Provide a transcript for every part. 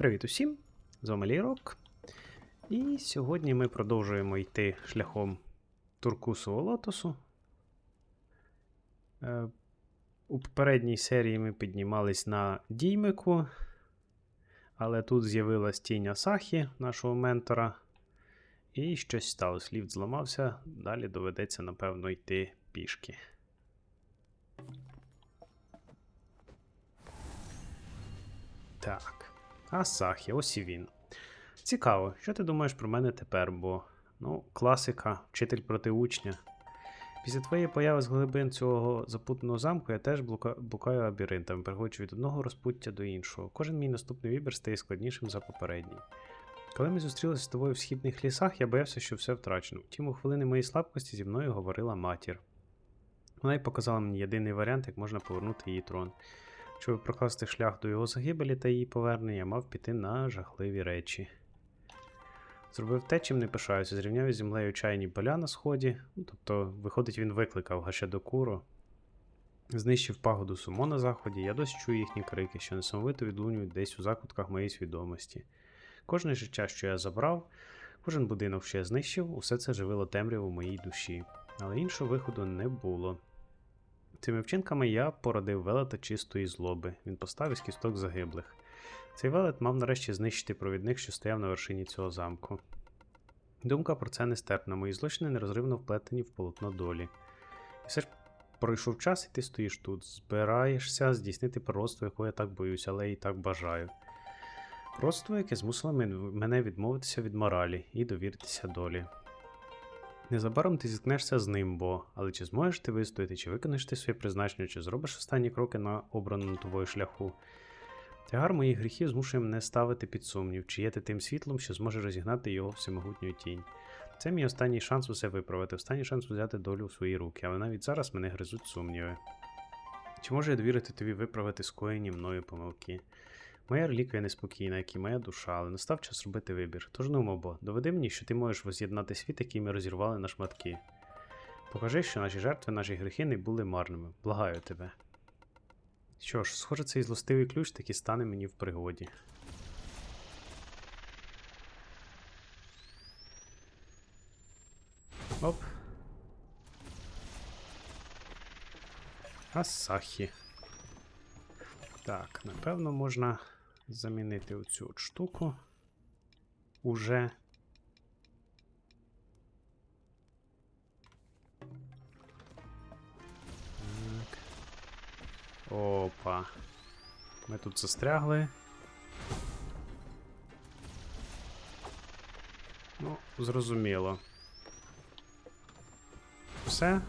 Привіт усім! З вами Лірок. І сьогодні ми продовжуємо йти шляхом Туркусового лотосу. Е, у попередній серії ми піднімались на діймику, але тут з'явилась тінь Асахі, нашого ментора, і щось сталося. Ліфт зламався, далі доведеться, напевно, йти пішки. Так. Асахі, ось і він. Цікаво, що ти думаєш про мене тепер, бо ну, класика, вчитель проти учня. Після твоєї появи з глибин цього запутаного замку я теж блука... блукаю лабіринтами, переходжу від одного розпуття до іншого. Кожен мій наступний вибір стає складнішим за попередній. Коли ми зустрілися з тобою в східних лісах, я боявся, що все втрачено. Втім, у хвилини моєї слабкості зі мною говорила матір. Вона й показала мені єдиний варіант, як можна повернути її трон. Щоб прокласти шлях до його загибелі та її повернення, мав піти на жахливі речі. Зробив те, чим не пишаюся, зрівняв із землею чайні поля на сході, ну, тобто, виходить, він викликав Гашедокуру, знищив пагоду сумо на заході, я досі чую їхні крики, що несамовито відлунюють десь у закутках моєї свідомості. Кожне життя, що я забрав, кожен будинок, що я знищив, усе це живило темряву моїй душі, але іншого виходу не було. Цими вчинками я породив велета чистої злоби. Він поставив із кісток загиблих. Цей велет мав нарешті знищити провідник, що стояв на вершині цього замку. Думка про це нестерпна, мої злочини нерозривно вплетені в полотно долі. І все ж пройшов час, і ти стоїш тут, збираєшся здійснити пророцтво, якого я так боюся, але і так бажаю. Пророцтво, яке змусило мене відмовитися від моралі і довіритися долі. Незабаром ти зіткнешся з ним, бо, але чи зможеш ти вистояти, чи виконаєш ти своє призначення, чи зробиш останні кроки на обраному тобою шляху? Тягар моїх гріхів змушує мене ставити під сумнів, чи є ти тим світлом, що зможе розігнати його всемогутню тінь. Це мій останній шанс усе виправити, останній шанс взяти долю у свої руки, але навіть зараз мене гризуть сумніви. Чи можу я довірити тобі виправити скоєні мною помилки? Моя реліквія неспокійна, як і моя душа, але настав час робити вибір. Тож ну, мобо, доведи мені, що ти можеш воз'єднати світ, який ми розірвали на шматки. Покажи, що наші жертви, наші гріхи не були марними. Благаю тебе. Що ж, схоже, цей злостивий ключ таки стане мені в пригоді. Оп. Асахі. Так, напевно, можна замінити оцю от штуку. Уже. Так. Опа. Ми тут застрягли. Ну, зрозуміло. Все.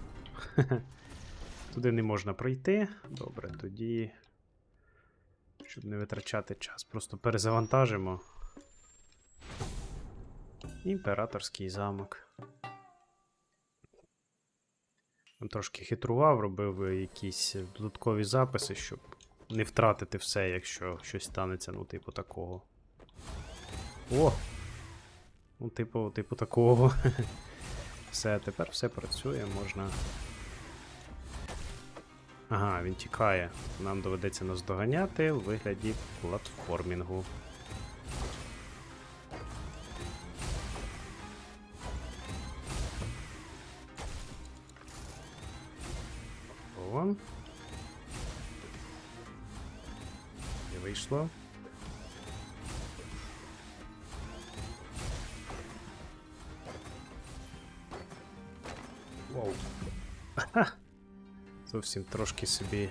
Туди не можна пройти. Добре, тоді. Щоб не витрачати час, просто перезавантажимо. Імператорський замок. Трошки хитрував, робив якісь додаткові записи, щоб не втратити все, якщо щось станеться, ну, типу такого. О! Ну, типу, типу такого. Все, тепер все працює, можна. Ага, він тікає. Нам доведеться нас доганяти у вигляді платформінгу. О. Не вийшло. Зовсім трошки собі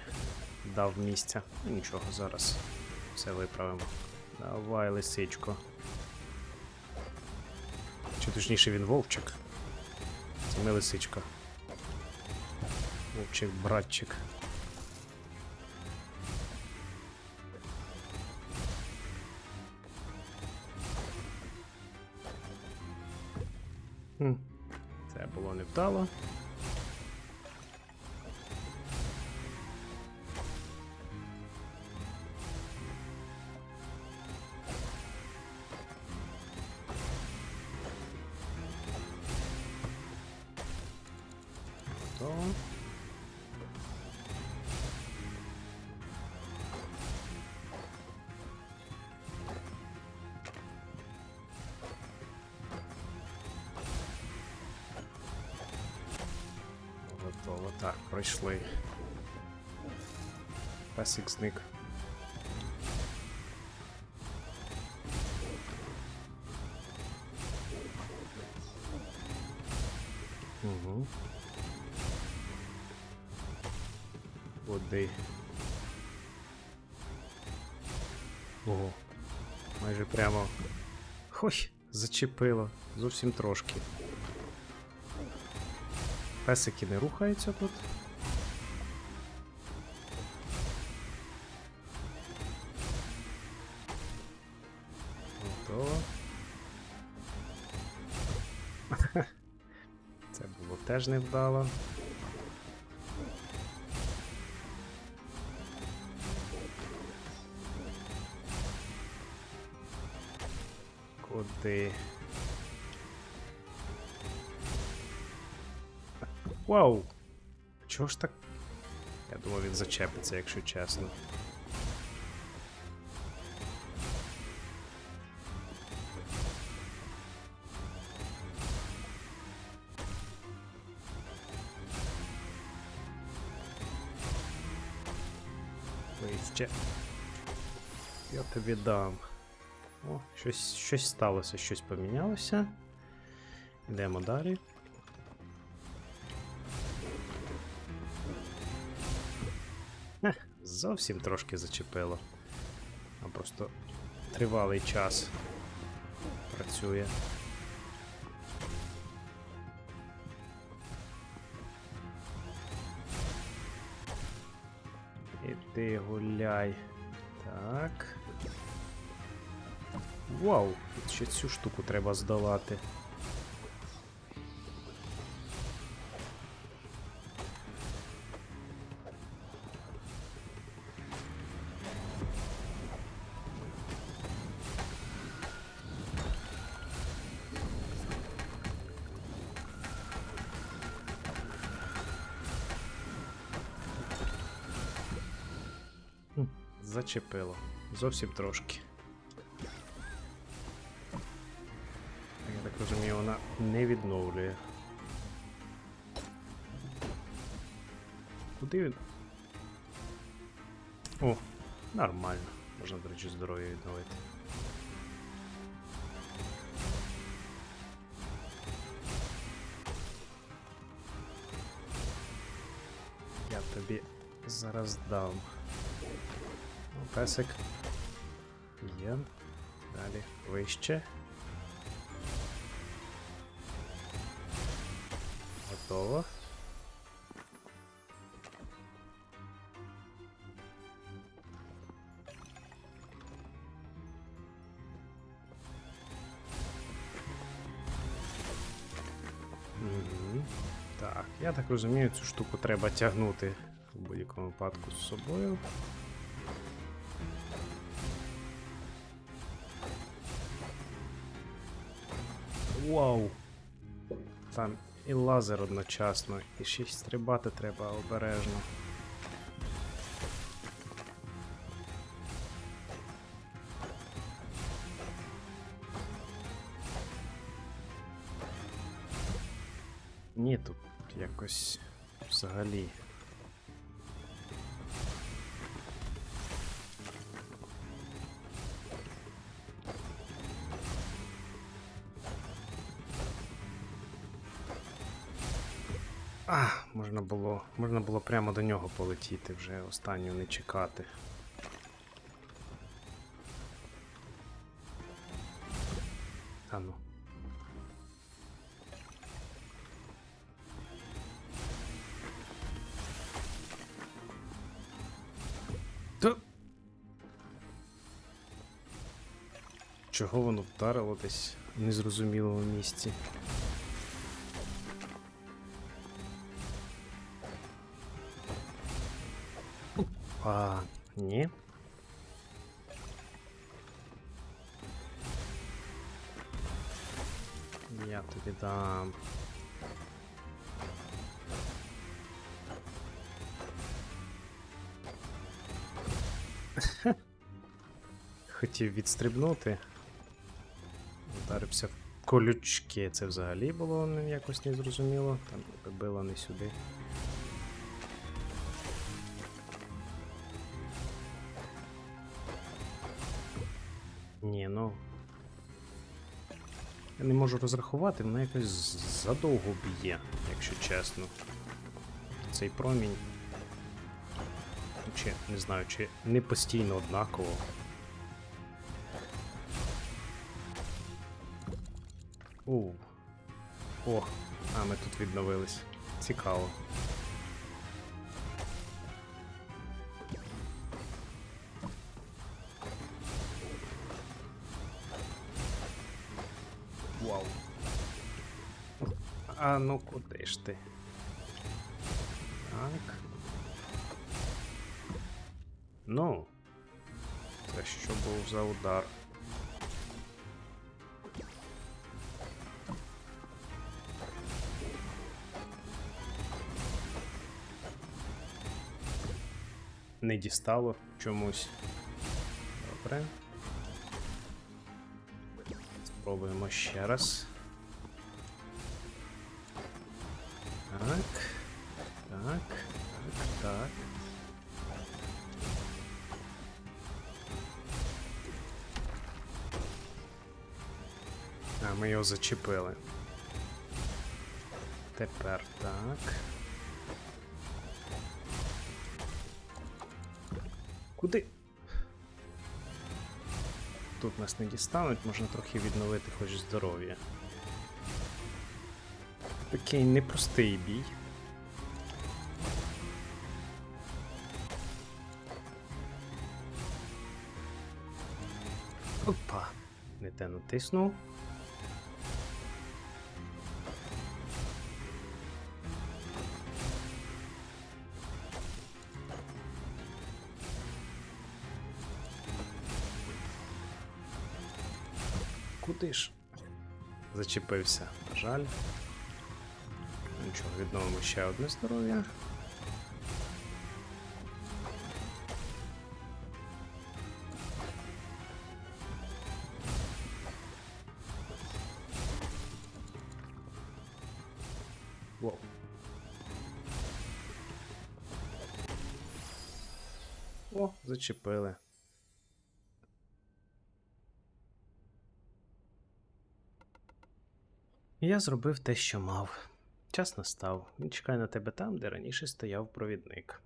дав місця. Ну нічого, зараз все виправимо. Давай, лисичко. Чи точніше він вовчик. Це не лисичка. Вовчик, братчик. Це було невдало. Пройшли. Песик зник. Угу. Води. Ого. Майже прямо. Хой, зачепило. Зовсім трошки. Песики не рухаються тут. Теж невдало. Куди? Вау! Чого ж так? Я думав, він зачепиться, якщо чесно. Вище. Я тобі дам. О, щось, щось сталося, щось помінялося. Йдемо далі. Ех, зовсім трошки зачепило. А просто тривалий час працює. Іди гуляй. Так. Вау, ще цю штуку треба здолати. Зачепило. Зовсім трошки. Я так розумію, вона не відновлює. Куди він? О, нормально. Можна, до речі, здоров'я відновити. Я тобі зараз дам. Песик. Є. Далі вище. Готово. Так, я так розумію, цю штуку треба тягнути в будь-якому випадку з собою. Вау! Там і лазер одночасно, і ще стрибати треба обережно. Ні, тут якось взагалі. Можна можна було прямо до нього полетіти, вже останню не чекати. Та ну. Чого воно вдарило десь в незрозумілому місці? А, ні. Я тобі дам. Хотів відстрибнути. Вдарився в колючки. Це взагалі було якось незрозуміло. Там било не сюди. Я не можу розрахувати, вона якось задовго б'є, якщо чесно. Цей промінь. Чи не знаю, чи не постійно однаково. Оу. О, а ми тут відновились. Цікаво. Ну куди ж ти? Так. Ну. Це що був за удар? Не дістало чомусь. Добре. Спробуємо ще раз. А, ми його зачепили. Тепер так. Куди? Тут нас не дістануть, можна трохи відновити хоч здоров'я. Такий непростий бій. Опа, не те натиснув. Куди ж? Зачепився, на жаль. Нічого, відновимо ще одне здоров'я. О, зачепили. Я зробив те, що мав. Час настав. Він чекає на тебе там, де раніше стояв провідник.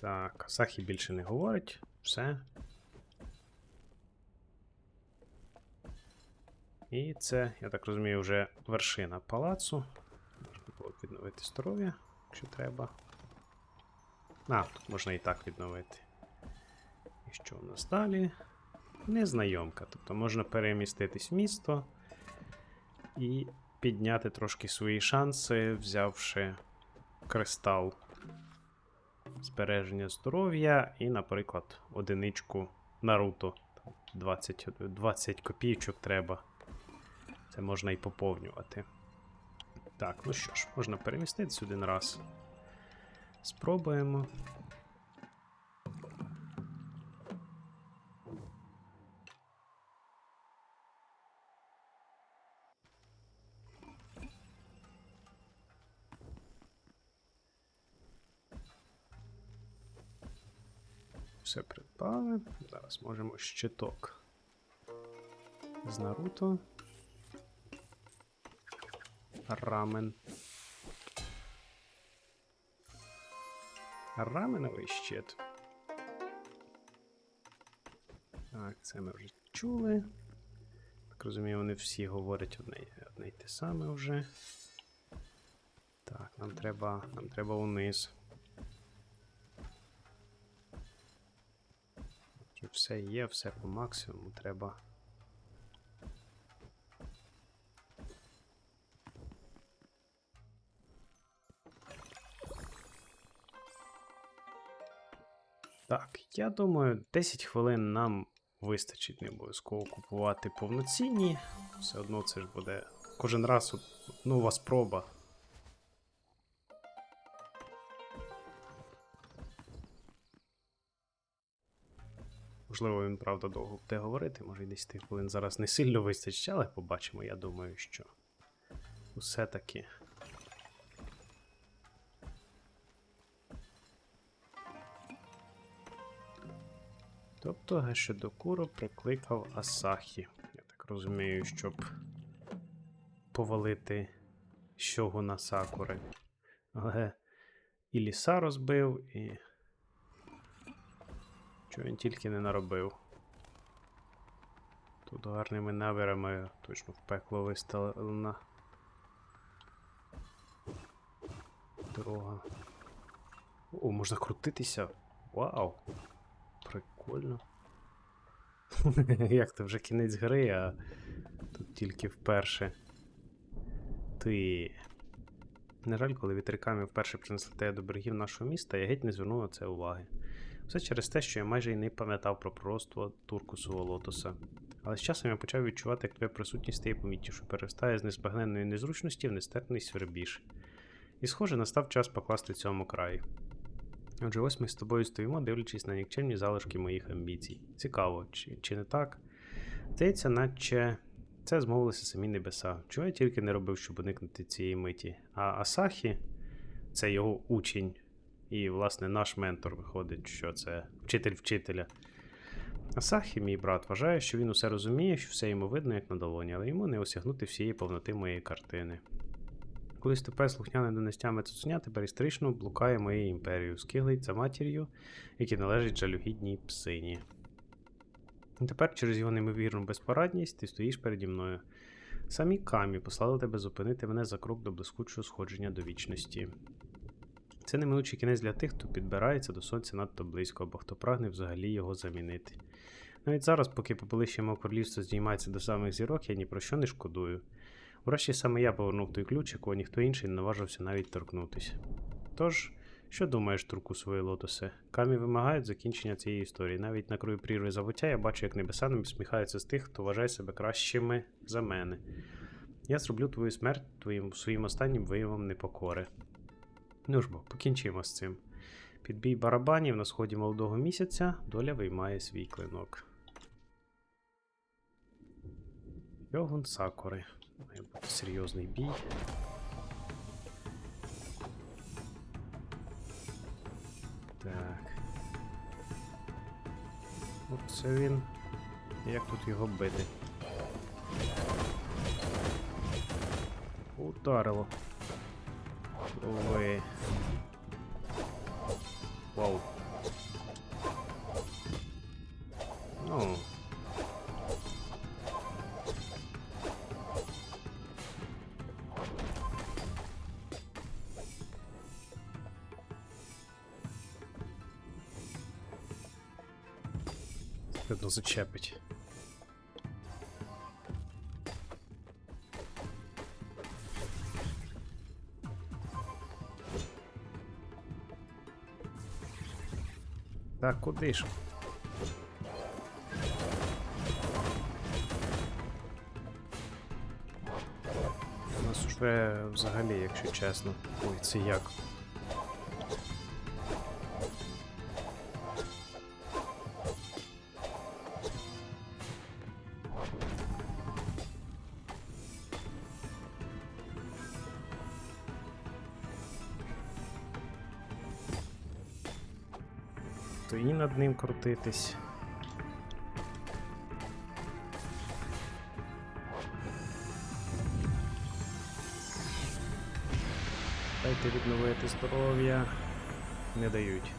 Так, Сахі більше не говорить. Все. І це, я так розумію, вже вершина палацу. Можна було відновити здоров'я, якщо треба. А, тут можна і так відновити. І що у нас далі? Незнайомка. Тобто можна переміститись в місто і підняти трошки свої шанси, взявши кристал збереження здоров'я і, наприклад, одиничку Наруто. Там 20, 20 копійочок треба. Це можна і поповнювати. Так, ну що ж, можна переміститись один раз. Спробуємо. Все придбали. Зараз можемо щиток з Наруто. Рамен. Раменовий щит. Так, це ми вже чули. Так розумію, вони всі говорять одне, одне й те саме вже. Так, нам треба. Нам треба униз. Все є, все по максимуму треба. Так, я думаю, 10 хвилин нам вистачить не обов'язково купувати повноцінні. Все одно це ж буде кожен раз нова спроба. Можливо, він правда довго буде говорити, може й 10 хвилин зараз не сильно вистачить, але побачимо, я думаю, що усе Тобто Гешедокуро прикликав Асахі. Я так розумію, щоб повалити Щогуна Сакури. Але і ліса розбив, і. Чого він тільки не наробив. Тут гарними наверами точно в пекло виставлена. Дорога. О, можна крутитися. Вау! Прикольно. Як то вже кінець гри, а тут тільки вперше. Ти. На жаль, коли вітряками вперше принесли те до берегів нашого міста, я геть не звернув на це уваги. Все через те, що я майже й не пам'ятав про пророцтво Туркусового лотоса. Але з часом я почав відчувати, як твоя присутність стає помітніше, перестає з незбагненної незручності в нестерпний свербіж. І, схоже, настав час покласти цьому край. Отже, ось ми з тобою стоїмо, дивлячись на нікчемні залишки моїх амбіцій. Цікаво, чи, чи не так? Здається, наче це змовилися самі небеса. Чого я тільки не робив, щоб уникнути цієї миті. А Асахі, це його учень, і, власне, наш ментор виходить, що це вчитель вчителя. Асахі, мій брат, вважає, що він усе розуміє, що все йому видно, як на долоні, але йому не осягнути всієї повноти моєї картини. Колись тепер слухняне до нестями цуценя тепер історично блукає моєю імперією, скиглить матір'ю, які належить жалюгідній псині. І тепер через його неймовірну безпорадність ти стоїш переді мною. Самі камі послали тебе зупинити мене за крок до блискучого сходження до вічності. Це неминучий кінець для тих, хто підбирається до сонця надто близько, або хто прагне взагалі його замінити. Навіть зараз, поки попелище мого королівства здіймається до самих зірок, я ні про що не шкодую. Врешті саме я повернув той ключ, якого ніхто інший не наважився навіть торкнутися. Тож, що думаєш, турку свої лотосе? Камі вимагають закінчення цієї історії. Навіть на краю прірви забуття я бачу, як небеса не сміхаються з тих, хто вважає себе кращими за мене. Я зроблю твою смерть твоїм своїм останнім виявом непокори. Ну ж бо, покінчимо з цим. Під бій барабанів на сході молодого місяця доля виймає свій клинок. Йогун Сакури. Має бути серйозний бій. Так. Оце він. Як тут його бити? Ударило. Ой. Вау. Ну. Видно зачепить. Так, куди ж? У нас уже взагалі, якщо чесно. Ой, це як? Ним крутитись. Дайте відновити здоров'я. Не дають.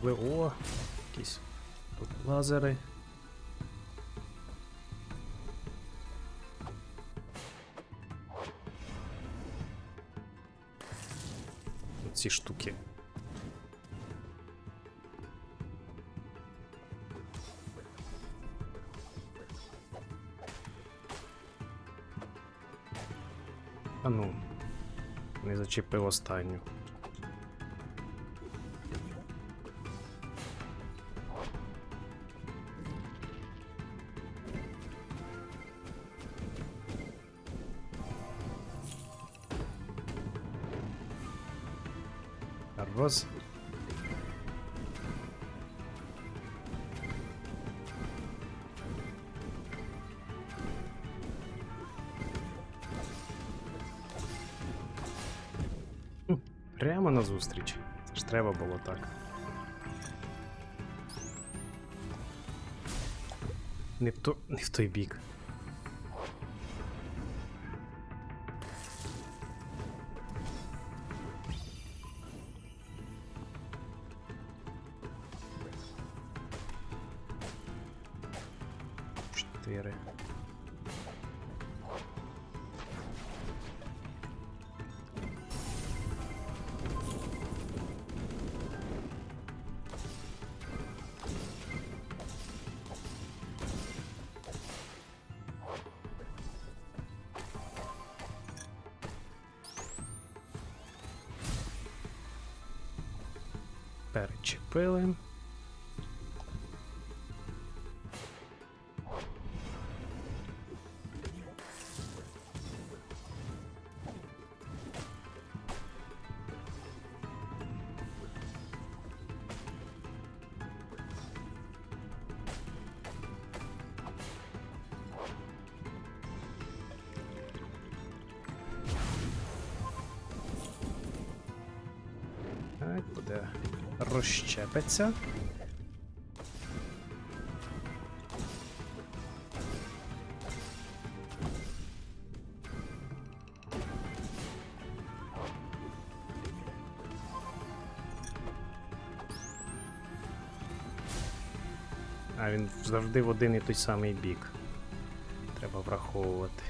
Особливо. Якісь тут лазери. Ці штуки. А ну, не зачепив останню. Прямо на зустріч. Це ж треба було так. Не в, то, не в той бік. Чотири. Перечепили. Так, буде розщепиться. А він завжди в один і той самий бік. Треба враховувати.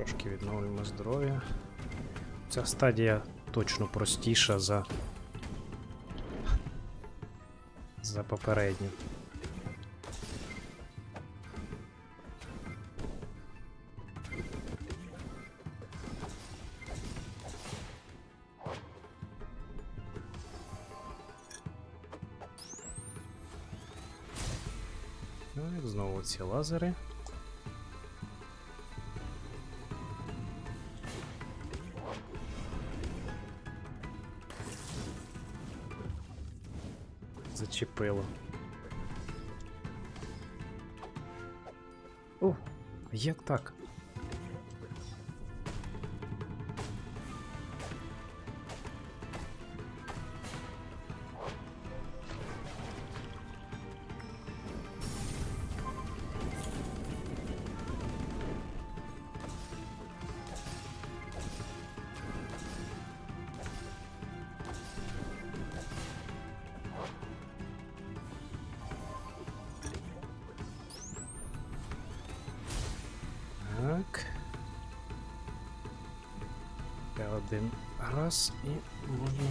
Трошки відновлюємо здоров'я. Ця стадія точно простіша за. за попередню. Ну, знову ці лазери. Зачепило. О, як так? раз і можна.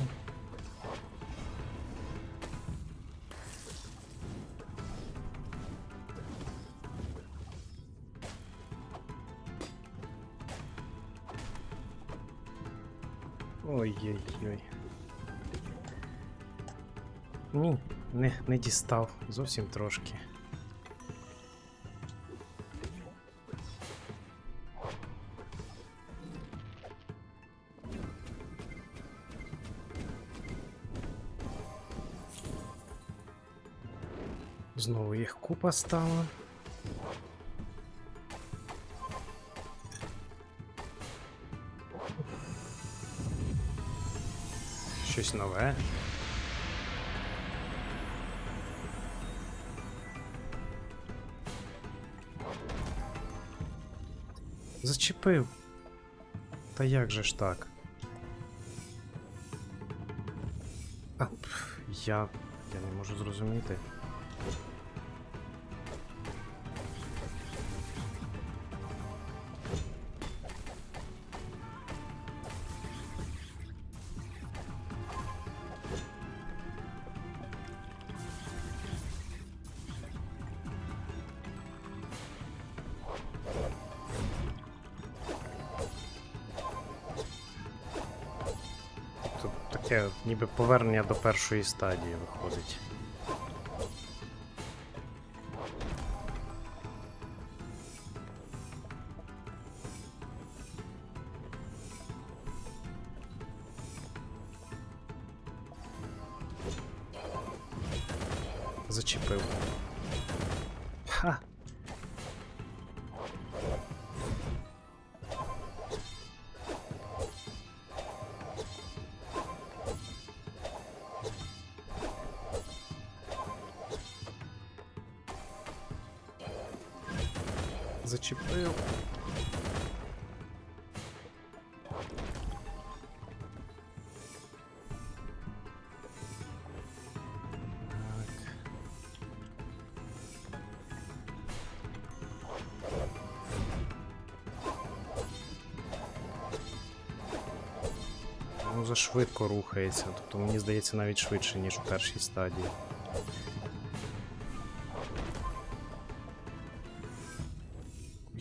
Ой-ой-ой. Ні, не, не дістав. Зовсім трошки. Знову їх купа стала. Щось нове. Зачепив. Та як же ж так? А, я. Я не можу зрозуміти. Таке ніби повернення до першої стадії виходить. Зачепив. Так. Ну, зашвидко рухається, тобто мені здається навіть швидше, ніж у першій стадії.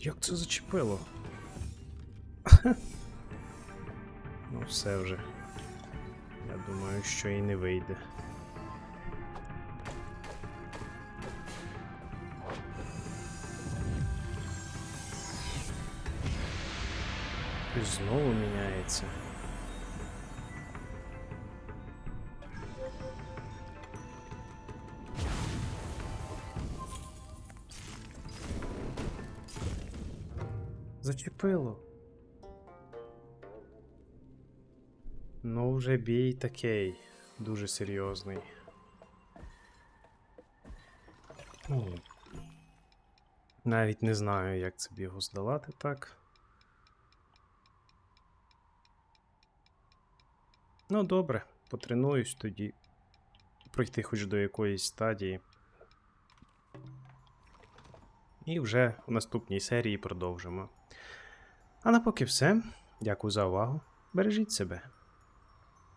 Як це зачепило? ну, все вже. Я думаю, що і не вийде. І знову міняється. Зачепило. Ну, вже бій такий. Дуже серйозний. Ну, Навіть не знаю, як це його здолати так. Ну, добре, потренуюсь тоді. Пройти хоч до якоїсь стадії. І вже в наступній серії продовжимо. А на поки все. Дякую за увагу. Бережіть себе.